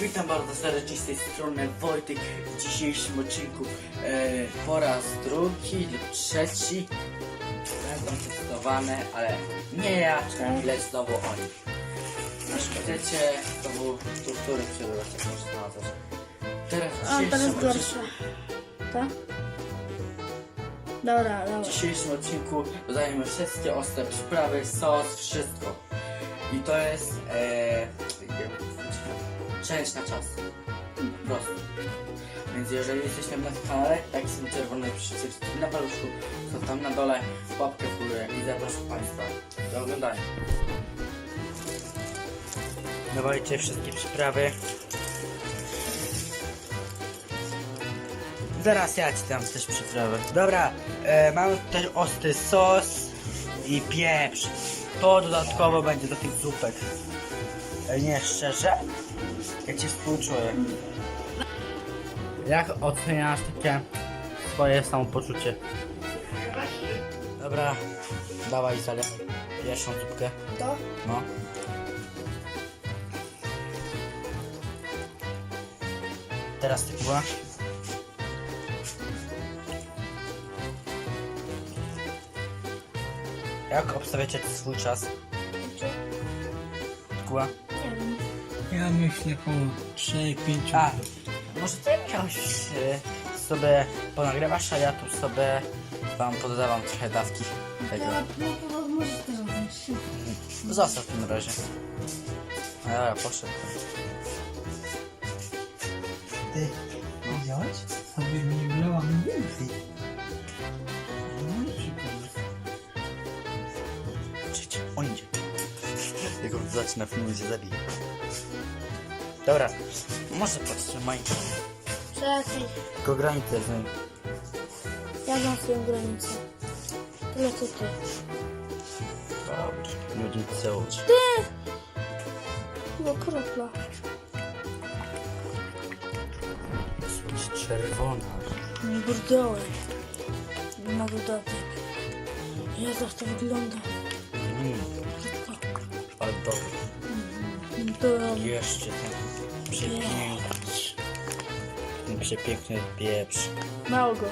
Witam bardzo serdecznie z tej strony Wojtek w dzisiejszym odcinku e, po raz drugi lub trzeci będą testowane, ale nie ja, lecz znowu oni. Jak wiecie, to był tortury przebywać, jak można nazwać. Teraz w A, teraz dzisiejszym odcinku, Tak? Dobra, w dobra. dzisiejszym odcinku dodajemy wszystkie ostre przyprawy, sos, wszystko. I to jest e, część na czas. Po prostu. Więc jeżeli jesteście na kanale, jak są czerwone przyciski na paluszku, to tam na dole łapkę w górę i zapraszam Państwa do oglądania. Dawajcie wszystkie przyprawy. Zaraz ja ci dam też przyprawy. Dobra, e, mamy tutaj ostry sos i pieprz. To dodatkowo będzie do tych zupek. E, nie, szczerze, ja cię współczuję. Jak oceniasz takie swoje samopoczucie? Dobra, dawaj zalewaj pierwszą zupkę. To? No. Teraz ty była. Jak obstawiacie swój czas? Nie wiem. Ja myślę około 3-5 A, może ty miałeś e, sobie ponagrywasz, a ja tu sobie wam poddawam trochę dawki tego. Ja, no to możesz też robić. Zostaw w tym razie. A ja poszedł. Ty, widziałeś? Sobie mi wlałam więcej. Jak on zaczyna film, się zabije. Dobra, może podtrzymaj. Czekaj, Tylko granicę z nim. ja mam swoją granicę. Tyle co ty. Dobrze, nie będziemy całować. Chyba kropla. Jest czerwona. Nie burdoły. Dodatek. Jezu, jak to wygląda. Mm. To Jeszcze ten przepiękny, ten przepiękny pieprz. mało go.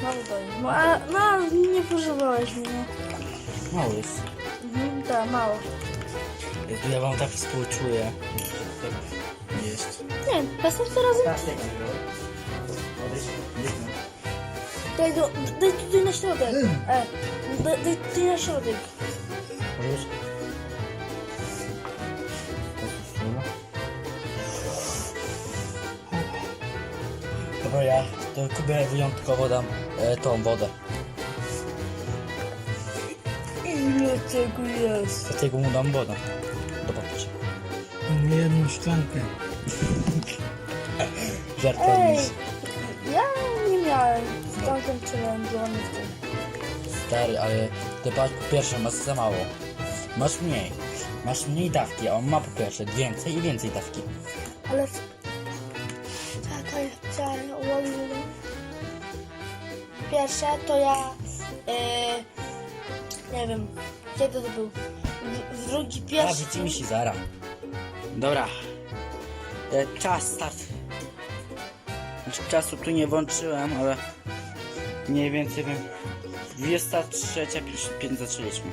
Mało daje. No, a, no, nie pożywałeś mnie. Mało jest. Mhm, tak, mało. Ja wam tak współczuję. Jest. Nie, sensu razem. Daj, do, daj tutaj na środek. E, daj, daj tutaj na środek. Możesz? Dobra, ja to Kubie wyjątkowo dam e, tą wodę. Ile tego jest? Dlatego mu dam wodę. Zobaczcie. Mam jedną szklankę. Żartownik. ja nie miałem w tamtym challenge'u, ani w tym. Stary, ale ty patrz, po pierwsze masz za mało. Masz mniej. Masz mniej dawki, a on ma po pierwsze więcej i więcej dawki. Ale... w- Pierwsze to ja... E, nie wiem, kiedy to był? W, drugi, A, pierwszy... widzimy się zara. Dobra. E, czas, start. Znaczy, czasu tu nie włączyłem, ale mniej więcej wiem. 23, 5 zaczęliśmy.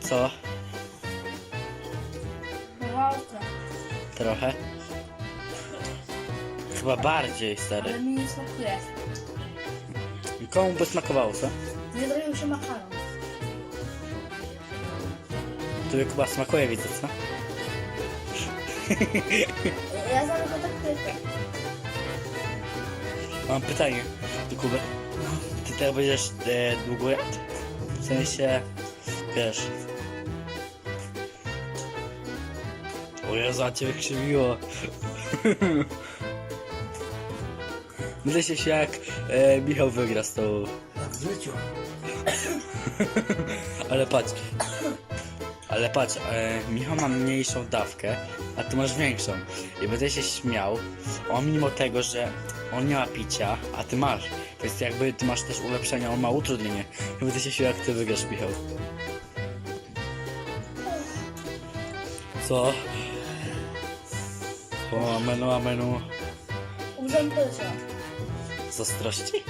Co? Trochę? Chyba bardziej, stary. Ale mi nie smakuje. Komu by smakowało, co? Nie zrobił się makaron. Tobie chyba smakuje, widzę, co? Ja zaraz go tak pytam. Mam pytanie do Kuby. Ty teraz będziesz e, długo jadł? W sensie, wiesz... O Jezu, a cię wykrzywiło. Myślę się jak e, Michał wygra z tą... Jak w życiu. Ale patrz. Ale patrz, e, Michał ma mniejszą dawkę, a ty masz większą. I będę się śmiał, on mimo tego, że on nie ma picia, a ty masz. Więc jakby ty masz też ulepszenia, on ma utrudnienie. Jakby ty się sił jak ty wygrasz, Michał. Co? O, amenu, amenu. Umrzemy poleciała. Z ostrości?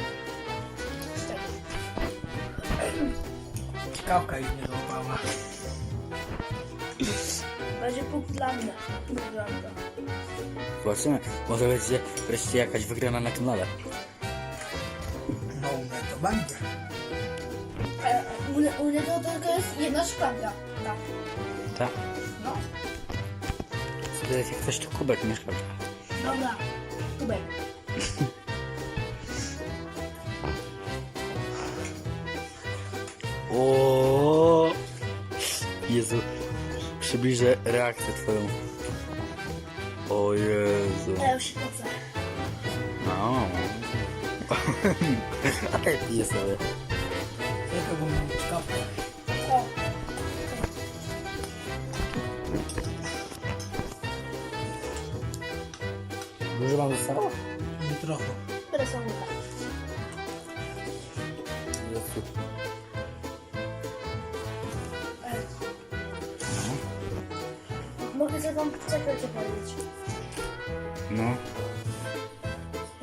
Cztery. Kawka ich nie złapała. Będzie punkt dla mnie. Mnie. Zobaczymy. Może będzie wreszcie jakaś wygrana na kanale. No u mnie to będzie. E, u, nie- u niego tylko jest jedna szklanka. Tak. Tak? No. Sobie jak ktoś tu kubek mieszka. Dobra. Kubek. O Jezu, przybliżę reakcję twoją. O Jezu. Ja już się pocę. No. A ty pije sobie. Tylko bo mam kawkę. O. Dużo mam zostało? Nie trochę. Teraz są uda. Jezu. Sobie wam sekretnie powiedzieć. No,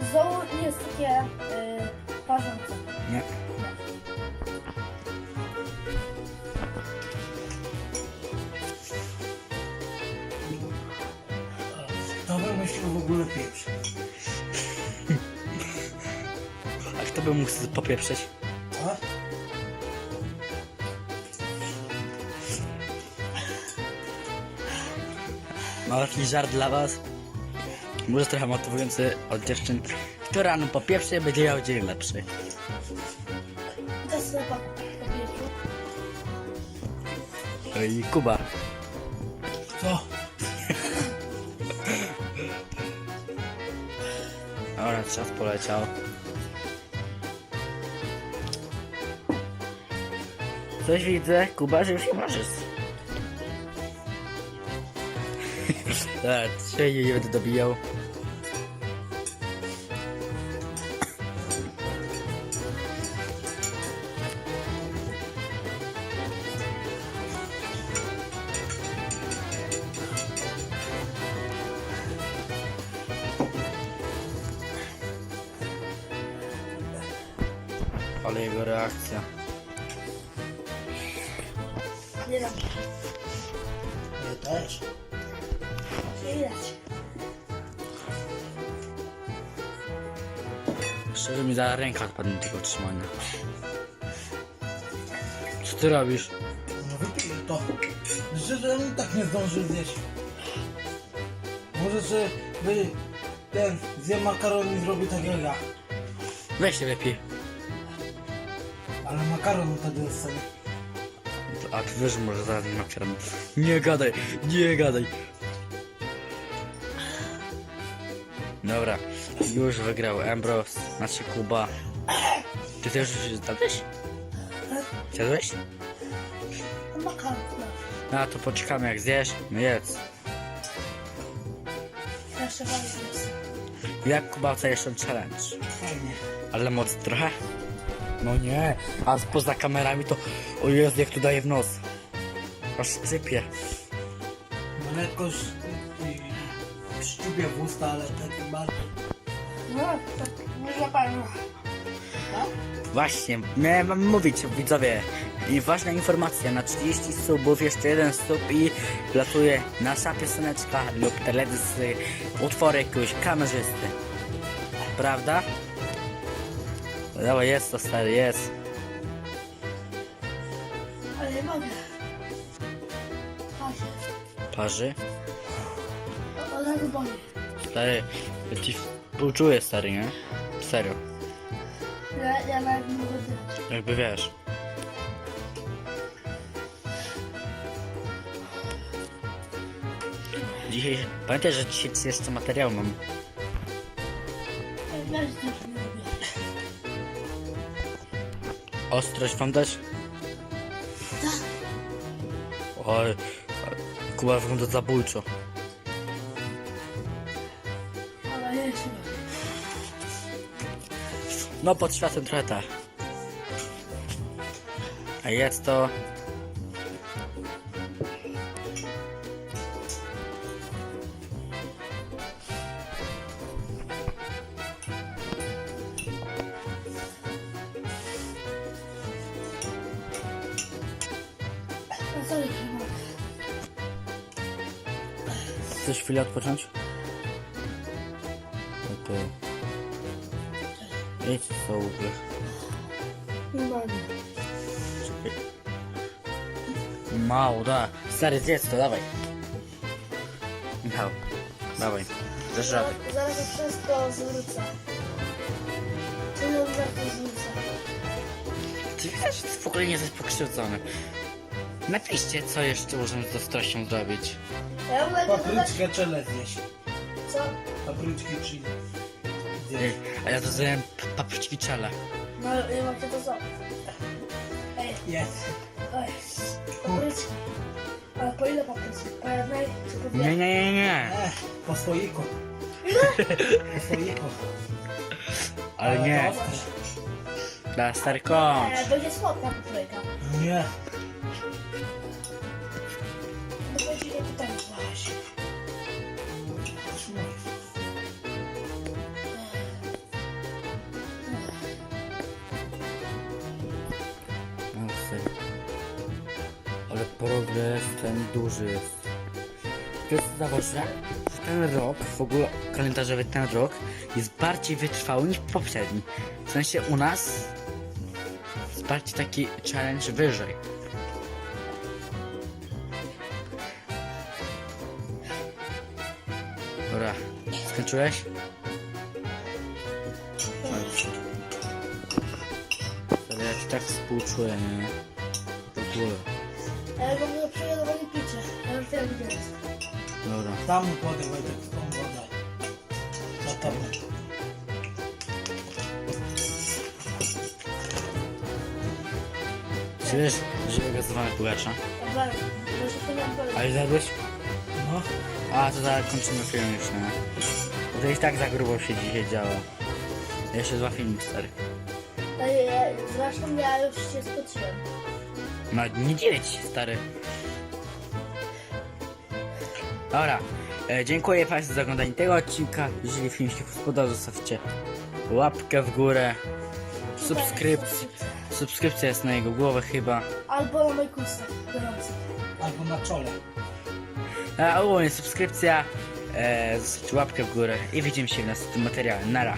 Z dołu jest takie y, parzące. nie. To wymyślił w ogóle pieprz. A kto by mógł sobie Malutki żart dla was. Może trochę motywujący od dziewczyn. Kto rano popieprzy, będzie miał dzień lepszy. Po, po pieprzu. I Kuba. Co? Dobra, czas poleciał. Coś widzę, Kuba, że już nie możesz. Dobra, dzisiaj nie będę dobijał. Ale jego reakcja. Nie wiem. Nie też. Nie widać. Szczerze mi za ręka odpadnie tego trzymania. Co ty robisz? No wypij to. Myślę, że on tak nie zdążył zjeść. Może że by ten zje makaron i zrobi tak jak ja. Weź się wypij. Ale makaron wtedy jest sobie. A ty wiesz, że może zaraz nie makieram. Nie gadaj, nie gadaj. Dobra, już wygrał Ambros, znaczy Kuba. Ty też już zjadłeś? Zjadłeś? No. To poczekamy jak zjesz. No jedz. Jeszcze. Jak Kuba oceniasz ten challenge? Fajnie. Ale moc trochę? No nie, a poza kamerami to... O Jezu, jak tu daje w nos. Aż sypie. No lekko szczupie w usta, ale tak bardziej. No, tak nie złapałem. Właśnie, miałem wam mówić, widzowie. I ważna informacja, na 30 subów jeszcze jeden sub i latuje nasza pioseneczka lub teledyzy, utwory jakiegoś kamerzysty. Prawda? No Dawaj, jest to stary, jest. Ale nie mogę. Patrz. Parzy? Od razu boli. Stary, ja ci współczuję stary, nie? Serio, Ja, ja nawet nie tyle. jakby wiesz. Dzisiaj, pamiętaj, że dzisiaj jeszcze materiał mam. Ja też też nie lubię. Ostrość wam dać? Oj, Kuba wygląda zabójczo. No pod światłem trochę tak. A jest to... Chcesz chwilę odpocząć? No to... Idź sobie. Nie mogę. Mało, da. Stary, zjedz to, dawaj. Michał, dawaj. Dasz radę. Zaraz to wszystko zwrócę. Zaraz to zwrócę? Ty widać, że ty w ogóle nie jesteś pokrzywdzony. Napiszcie, co jeszcze możemy z ostrością zrobić. Ja mogę dodać... Papryczkę czele zjeść. Co? Papryczki Zjeść. A ja dodałem p- papryczki czele. No, nie mogę to zrobić. Ej, Jest. ej. Papryczki. Ale po ile papryczki? Po jednej? Czy po dwie? Nie, nie, nie, nie. E, po słoiku. Po słoiku. Ale nie. to. Da, stary kończ. E, będzie słodka papryka. Nie. Ale progres ten duży jest. To jest zauważ, że ten rok, w ogóle kalendarzowy ten rok jest bardziej wytrwały niż poprzedni. W sensie u nas jest bardziej taki challenge wyżej. Dobra, skończyłeś? Ale ja ci tak współczuję, nie? Ogóle. Ja go do wody picie. Ja już wiem gdzie jest. Dobra. Tam mu podaj Wojtek tą wodę. Za tobą. Czy wiesz, że gazowane pugacza? Ja wiem. Może to nie A już zjadłeś? No. A, to zaraz kończymy film już, nie? Bo to i tak za grubo się dzisiaj działo. Jeszcze dwa filmy, stary. Ja, Zresztą ja już się spociłem. No, nie dziwię ci się, stary. Dobra. E, dziękuję Państwu za oglądanie tego odcinka. Jeżeli film się spodobał, zostawcie łapkę w górę. Subskrypcję. Subskrypcja jest na jego głowę chyba. Albo na kusek gorący. Albo na czole. A ogólnie subskrypcja. E, zostawcie łapkę w górę i widzimy się w następnym materiale. Nara.